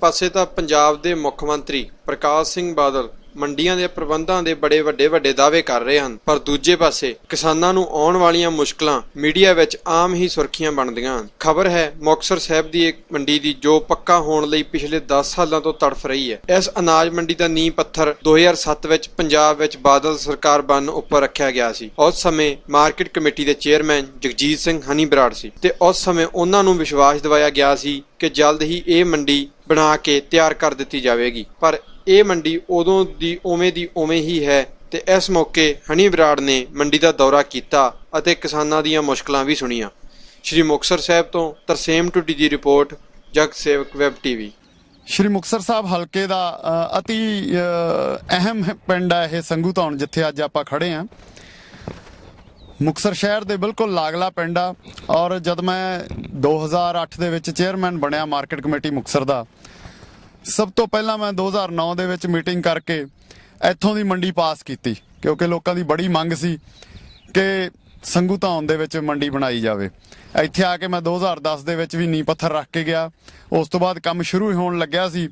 ਪਾਸੇ ਤਾਂ ਪੰਜਾਬ ਦੇ ਮੁੱਖ ਮੰਤਰੀ ਪ੍ਰਕਾਸ਼ ਸਿੰਘ ਬਾਦਲ ਮੰਡੀਆਂ ਦੇ ਪ੍ਰਬੰਧਾਂ ਦੇ ਬੜੇ ਵੱਡੇ ਵੱਡੇ ਦਾਅਵੇ ਕਰ ਰਹੇ ਹਨ, ਪਰ ਦੂਜੇ ਪਾਸੇ ਕਿਸਾਨਾਂ ਨੂੰ ਆਉਣ ਵਾਲੀਆਂ ਮੁਸ਼ਕਲਾਂ ਮੀਡੀਆ ਵਿੱਚ ਆਮ ਹੀ ਸੁਰਖੀਆਂ ਬਣਦੀਆਂ ਹਨ। ਖਬਰ ਹੈ, ਮੁਕਤਸਰ ਸਾਹਿਬ ਦੀ ਇੱਕ ਮੰਡੀ ਦੀ ਜੋ ਪੱਕਾ ਹੋਣ ਲਈ ਪਿਛਲੇ 10 ਸਾਲਾਂ ਤੋਂ ਤੜਫ ਰਹੀ ਹੈ। ਇਸ ਅਨਾਜ ਮੰਡੀ ਦਾ ਨੀਂਹ ਪੱਥਰ 2007 ਵਿੱਚ ਪੰਜਾਬ ਵਿੱਚ ਬਾਦਲ ਸਰਕਾਰ ਬਣਨ ਉੱਪਰ ਰੱਖਿਆ ਗਿਆ ਸੀ। ਉਸ ਸਮੇਂ ਮਾਰਕੀਟ ਕਮੇਟੀ ਦੇ ਚੇਅਰਮੈਨ ਜਗਜੀਤ ਸਿੰਘ ਹਨੀ ਬਰਾੜ ਸੀ ਤੇ ਉਸ ਸਮੇਂ ਉਹਨਾਂ ਨੂੰ ਵਿਸ਼ਵਾਸ ਦਿਵਾਇਆ ਗਿਆ ਸੀ ਕਿ ਜਲਦ ਹੀ ਇਹ ਮੰਡੀ ਬਣਾ ਕੇ ਤਿਆਰ ਕਰ ਦਿੱਤੀ ਜਾਵੇਗੀ। ਪਰ ਇਹ ਮੰਡੀ ਉਦੋਂ ਦੀ ਉਵੇਂ ਦੀ ਉਵੇਂ ਹੀ ਹੈ ਤੇ ਇਸ ਮੌਕੇ ਹਨੀ ਬਰਾੜ ਨੇ ਮੰਡੀ ਦਾ ਦੌਰਾ ਕੀਤਾ ਅਤੇ ਕਿਸਾਨਾਂ ਦੀਆਂ ਮੁਸ਼ਕਲਾਂ ਵੀ ਸੁਣੀਆਂ। ਸ਼੍ਰੀ ਮੁਕਤਸਰ ਸਾਹਿਬ ਤੋਂ ਤਰਸੇਮ ਟੁੱਡੀ ਦੀ report, Jag Sewak web TV. Shri Muktsar Sahib ਹਲਕੇ ਦਾ ਅਤੀ ਅਹਿਮ ਪਿੰਡ ਹੈ ਇਹ ਸੰਗੂ ਧੌਣ, ਜਿੱਥੇ ਅੱਜ ਆਪਾਂ ਖੜੇ ਆਂ ਮੁਕਤਸਰ ਸ਼ਹਿਰ ਦੇ ਬਿਲਕੁਲ ਲਾਗਲਾ ਪਿੰਡ ਆ ਔਰ ਜਦ ਮੈਂ 2008 ਦੇ ਵਿੱਚ ਚੇਅਰਮੈਨ ਬਣਿਆ ਮਾਰਕੀਟ ਕਮੇਟੀ ਮੁਕਤਸਰ ਦਾ, ਸਭ ਤੋਂ ਪਹਿਲਾਂ ਮੈਂ 2009 ਦੇ ਵਿੱਚ ਮੀਟਿੰਗ ਕਰਕੇ ਇੱਥੋਂ ਦੀ ਮੰਡੀ ਪਾਸ ਕੀਤੀ, ਕਿਉਂਕਿ ਲੋਕਾਂ ਦੀ ਬੜੀ ਮੰਗ ਸੀ ਕਿ ਸੰਗੂ ਧੌਣ ਦੇ ਵਿੱਚ ਮੰਡੀ ਬਣਾਈ ਜਾਵੇ। ਇੱਥੇ ਆ ਕੇ ਮੈਂ 2010 ਦੇ ਵਿੱਚ ਵੀ ਨੀਂਹ ਪੱਥਰ ਰੱਖ ਕੇ ਗਿਆ। ਉਸ ਤੋਂ ਬਾਅਦ ਕੰਮ ਸ਼ੁਰੂ ਹੋਣ ਲੱਗਿਆ ਸੀ।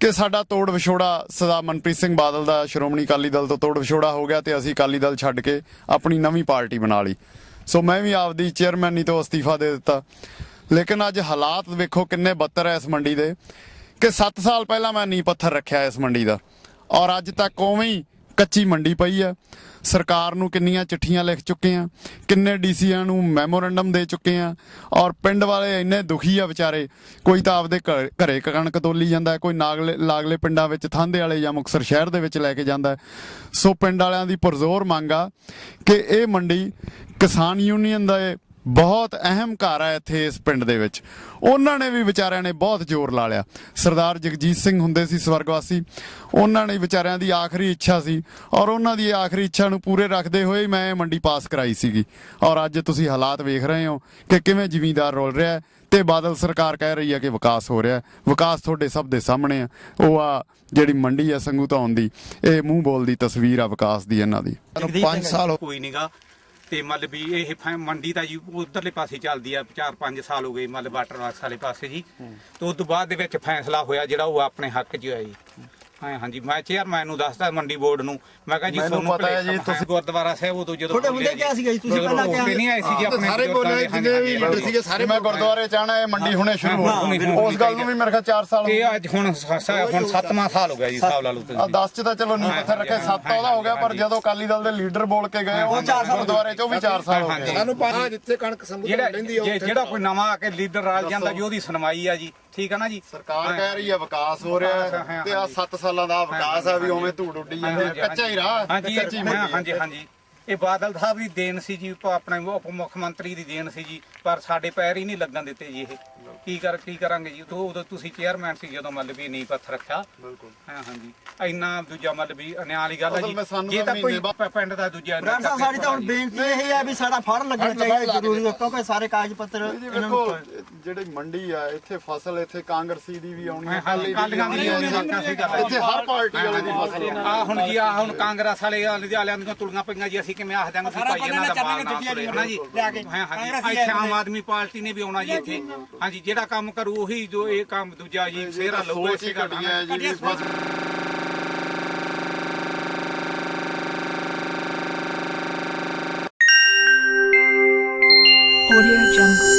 ਕਿ ਸਾਡਾ ਤੋੜ ਵਿਛੋੜਾ ਸਦਾ ਮਨਪ੍ਰੀਤ ਸਿੰਘ ਬਾਦਲ ਦਾ, ਸ਼੍ਰੋਮਣੀ ਅਕਾਲੀ ਦਲ ਤੋਂ ਤੋੜ ਵਿਛੋੜਾ ਹੋ ਗਿਆ ਤੇ ਅਸੀਂ ਅਕਾਲੀ ਦਲ ਛੱਡ ਕੇ ਆਪਣੀ ਨਵੀਂ ਪਾਰਟੀ ਬਣਾ ਲਈ। ਸੋ ਮੈਂ ਵੀ ਆਪਦੀ ਚੇਅਰਮੈਨੀ ਤੋਂ ਅਸਤੀਫਾ ਦੇ ਦਿੱਤਾ। ਲੇਕਿਨ ਅੱਜ ਹਾਲਾਤ ਵੇਖੋ ਕਿੰਨੇ ਬੱਤਰ ਐ ਇਸ ਮੰਡੀ ਦੇ ਕਿ 7 ਸਾਲ ਪਹਿਲਾਂ ਮੈਂ ਨੀਂਹ ਪੱਥਰ ਰੱਖਿਆ ਇਸ ਮੰਡੀ ਦਾ। ਔਰ ਅੱਜ ਤੱਕ ਉਵੇਂ ਹੀ ਕੱਚੀ ਮੰਡੀ ਪਈ ਆ। ਸਰਕਾਰ ਨੂੰ ਕਿੰਨੀਆਂ ਚਿੱਠੀਆਂ ਲਿਖ ਚੁੱਕੇ ਆ। ਕਿੰਨੇ ਡੀਸੀਆਂ ਨੂੰ ਮੈਮੋਰੈਂਡਮ ਦੇ ਚੁੱਕੇ ਆ। ਔਰ ਪਿੰਡ ਵਾਲੇ ਇੰਨੇ ਦੁਖੀ ਆ ਵਿਚਾਰੇ। ਕੋਈ ਤਾਂ ਆਪਦੇ ਘਰ- ਘਰੇ ਕਣਕ ਤੋਲੀ ਜਾਂਦਾ, ਕੋਈ ਨਾਗਲੇ, ਲਾਗਲੇ ਪਿੰਡਾਂ ਵਿੱਚ ਥਾਂਦੇ ਵਾਲੇ ਜਾਂ ਮੁਕਤਸਰ ਸ਼ਹਿਰ ਦੇ ਵਿੱਚ ਲੈ ਕੇ ਜਾਂਦਾ। ਸੋ ਪਿੰਡ ਵਾਲਿਆਂ ਦੀ ਪਰਜ਼ੋਰ ਮੰਗ ਆ ਕਿ ਇਹ ਮੰਡੀ ਕਿਸਾਨ ਯੂਨੀਅਨ ਦਾ ਬਹੁਤ ਅਹਿਮ ਘਰ ਹੈ ਇੱਥੇ ਇਸ ਪਿੰਡ ਦੇ ਵਿੱਚ। ਉਹਨਾਂ ਨੇ ਵੀ ਵਿਚਾਰਿਆਂ ਨੇ ਬਹੁਤ ਜ਼ੋਰ ਲਾ ਲਿਆ। ਸਰਦਾਰ ਜਗਜੀਤ ਸਿੰਘ ਹੁੰਦੇ ਸੀ ਸਵਰਗਵਾਸੀ। ਉਹਨਾਂ ਨੇ ਵਿਚਾਰਿਆਂ ਦੀ ਆਖਰੀ ਇੱਛਾ ਸੀ ਔਰ ਉਹਨਾਂ ਦੀ ਆਖਰੀ ਇੱਛਾ ਨੂੰ ਪੂਰੇ ਰੱਖਦੇ ਹੋਏ ਮੈਂ ਇਹ ਮੰਡੀ ਪਾਸ ਕਰਾਈ ਸੀਗੀ। ਔਰ ਅੱਜ ਤੁਸੀਂ ਹਾਲਾਤ ਵੇਖ ਰਹੇ ਹੋ ਕਿ ਕਿਵੇਂ ਜ਼ਿਮੀਂਦਾਰ ਰੋਲ ਰਿਹਾ ਹੈ ਤੇ ਬਾਦਲ ਸਰਕਾਰ ਕਹਿ ਰਹੀ ਹੈ ਕਿ ਵਿਕਾਸ ਹੋ ਰਿਹਾ ਹੈ। ਵਿਕਾਸ ਤੁਹਾਡੇ ਸਭ ਦੇ ਸਾਹਮਣੇ ਆ। ਉਹ ਆ ਜਿਹੜੀ ਮੰਡੀ ਆ ਸੰਗੂ ਧੌਣ ਦੀ ਇਹ ਮੂੰਹ ਬੋਲਦੀ ਤਸਵੀਰ ਆ ਵਿਕਾਸ ਦੀ ਇਹਨਾਂ ਦੀ। ਜਗਦੀਪ 5 ਸਿੰਘ ਸਾਲ ਕੋਈ ਨਹੀਂਗਾ ਤੇ ਮਤਲਬ ਵੀ ਇਹ ਫੈ- ਮੰਡੀ ਤਾਂ ਜੀ ਉਧਰਲੇ ਪਾਸੇ ਚੱਲਦੀ ਆ 4-5 ਸਾਲ ਹੋ ਗਏ ਮਤਲਬ ਵਾਟਰ ਵਰਕਸ ਵਾਲੇ ਪਾਸੇ ਜੀ। ਤੇ ਉਸ ਤੋਂ ਬਾਅਦ ਦੇ ਵਿੱਚ ਫੈਸਲਾ ਹੋਇਆ ਜਿਹੜਾ ਉਹ ਆਪਣੇ ਹੱਕ 'ਚ ਹੋਇਆ ਜੀ। ਹਾਂ ਹਾਂਜੀ ਮੈਂ ਚੇਅਰਮੈਨ ਨੂੰ ਦੱਸਦਾ ਮੰਡੀ ਬੋਰਡ ਨੂੰ। ਮੈਂ ਕਿਹਾ ਜੀ ਮੈਨੂੰ ਤੁਹਾਨੂੰ ਪਤਾ ਹੈ ਜੀ, ਤੁਸੀਂ- ਗੁਰਦੁਆਰਾ ਸਾਹਿਬ ਉਦੋਂ ਜਦੋਂ ਤੁਹਾਡੇ ਹੁੰਦੇ ਕਿਹਾ ਸੀਗਾ ਜੀ, ਤੁਸੀਂ ਪਹਿਲਾਂ ਹੋ ਕਿਹਾ ਕੇ ਨਹੀਂ ਆਏ ਸੀ ਜੀ ਆਪਣੇ ਸਾਰੇ ਬਜ਼ੁਰਗਾਂ ਬੋਲੇ ਦੇ, ਜਿੰਨੇ ਵੀ ਹਾਂਜੀ, ਲੀਡਰ ਸੀਗੇ ਸਾਰੇ ਮੈਂ ਗੁਰਦੁਆਰੇ ਚਾਹਣਾ ਇਹ ਮੰਡੀ ਹੁਣੇ ਸ਼ੁਰੂ ਹੋ ਹਾਂ, ਗਈ। ਹਾਂ, ਉਸ ਗੱਲ ਨੂੰ ਵੀ ਮੇਰੇ ਖਿਆਲ 4 ਸਾਲ ਹੋ ਗਏ ਇਹ ਅੱਜ ਹੁਣ ਸ- ਸ- ਹੁਣ 7ਵਾਂ ਸਾਲ ਹੋ ਗਿਆ ਜੀ ਹਿਸਾਬ ਲਾ ਲਓ ਆ ਤੁਸੀਂ 10 ਚ ਤਾਂ ਚਲੋ ਨਹੀਂ ਪੱਥਰ ਰੱਖੇ 7 ਉਹਦਾ ਹੋ ਗਿਆ ਪਰ ਜਦੋਂ ਅਕਾਲੀ ਦਲ ਦੇ ਲੀਡਰ ਬੋਲ ਕੇ ਗਏ ਉਹ ਗੁਰਦੁਆਰੇ ਚ ਉਹ ਵੀ 4 ਸਾਲ ਹੋ ਗਏ। ਸਾਨੂੰ ਪਤਾ ਜਿੱਥੇ ਕਣਕ ਸੰਭੂ ਜਿਹੜਾ ਲੈਂਦੀ ਆ ਜਿਹੜਾ ਕੋਈ ਨਵਾਂ ਆ ਕੇ ਲੀਡਰ ਰਲ ਜਾਂਦਾ ਜੀ ਉਹਦੀ ਸੁਣਵਾਈ ਆ ਜੀ। ਠੀਕ ਆ ਨਾ ਜੀ? ਸਰਕਾਰ ਕਹਿ ਰਹੀ ਹੈ ਵਿਕਾਸ ਹੋ ਰਿਹਾ ਹਾਂ, ਹੈ ਹਾਂ, ਤੇ ਆ 7 ਸਾਲਾਂ ਦਾ ਵਿਕਾਸ ਹੈ ਵੀ ਉਵੇਂ ਧੂੜ ਉੱਡੀ ਜਾਂਦੀ ਹੈ ਕੱਚਾ ਹੀ ਰਾਹ ਕੱਚੀ ਹੈ। ਹਾਂਜੀ ਹਾਂਜੀ ਇਹ ਬਾਦਲ ਸਾਹਿਬ ਦੀ ਦੇਣ ਸੀ ਜੀ ਆਪਣੇ ਉਪ ਮੁੱਖ ਮੰਤਰੀ ਦੀ ਦੇਣ ਸੀ ਜੀ ਪਰ ਸਾਡੇ ਪੈਰ ਹੀ ਨਹੀਂ ਲੱਗਣ ਦਿੱਤੇ ਜੀ ਇਹ। ਕੀ ਕਰ ਕੀ ਕਰਾਂਗੇ ਜੀ? ਉਦੋਂ ਉਦੋਂ ਤੁਸੀਂ ਚੇਅਰਮੈਨ ਸੀ ਜਦੋਂ ਮਤਲਬ ਵੀ ਨਹੀਂ ਪੱਥਰ ਰੱਖਿਆ। ਬਿਲਕੁਲ। ਹਾਂ ਹਾਂਜੀ ਇੰਨਾ ਦੂਜਾ ਮਤਲਬ ਵੀ ਅਨਿਆਂ ਵਾਲੀ ਗੱਲ ਹੈ ਜੀ। ਜੇ ਤਾਂ ਤਾਂ ਕੋਈ ਪਿੰਡ ਦਾ ਦੂਜਾ ਸਾਹਿਬ ਸਾਡੀ ਤਾਂ ਹੁਣ ਬੇਨਤੀ ਇਹ ਹੈ ਵੀ ਸਾਡਾ ਫੜ ਲੱਗਣਾ ਚਾਹੀਦਾ ਜ਼ਰੂਰੀ ਹੈ ਕਿਉਂਕਿ ਸਾਰੇ ਕਾਗਜ਼ ਪੱਤਰ ਇਹਨਾਂ ਨੂੰ ਜਿਹੜੀ ਮੰਡੀ ਆ ਇੱਥੇ ਫਸਲ ਇੱਥੇ ਕਾਂਗਰਸੀ ਦੀ ਵੀ ਆਉਣੀ ਹੈ ਹਾਂ, ਅਕਾਲੀ ਦੀ ਵੀ ਕਾਲੀਆਂ ਦੀ ਆਉਣੀ ਹੈ। ਵੀ ਆਉਣੀ ਹੈ, ਸਹੀ ਗੱਲ ਹੈ। ਇੱਥੇ ਹਰ ਪਾਰਟੀ ਵਾਲੇ ਦੀ ਫਸਲ ਆਉਣੀ ਹੈ। ਆ। ਹੁਣ ਜੀ ਆ ਹੁਣ ਕਾਂਗਰਸ ਵਾਲੇ ਵਾਲਿਆਂ ਦੀਆਂ ਤੁਲੀਆਂ ਪਈਆਂ ਜੀ ਅਸੀਂ ਕਿਵੇਂ ਆਖ ਦਾਂਗੇ ਵੀ ਭਾਈ ਇਹਨਾਂ ਦਾ ਮਾਲ ਨਾ ਤੁਰੇ ਹਨਾ ਜੀ ਹਾਂ ਹਾਂਜੀ ਇੱਥੇ ਆਮ ਆਦਮੀ ਪਾਰਟੀ ਨੇ ਵੀ ਆਉਣਾ ਜੀ ਇੱਥੇ ਹਾਂਜੀ ਜਿਹੜਾ ਕੰਮ ਕਰੂ ਉਹੀ ਜੋ ਇਹ ਕੰਮ ਦੂਜਾ ਜੀ ਸੇਰਾ ਲਊਗਾ ਸੋਚ ਹੀ ਇਸੇ ਗੱਲ ਘਟੀ ਹੈ ਜੀ ਵੀ ਫਸਲ Audio Jungle.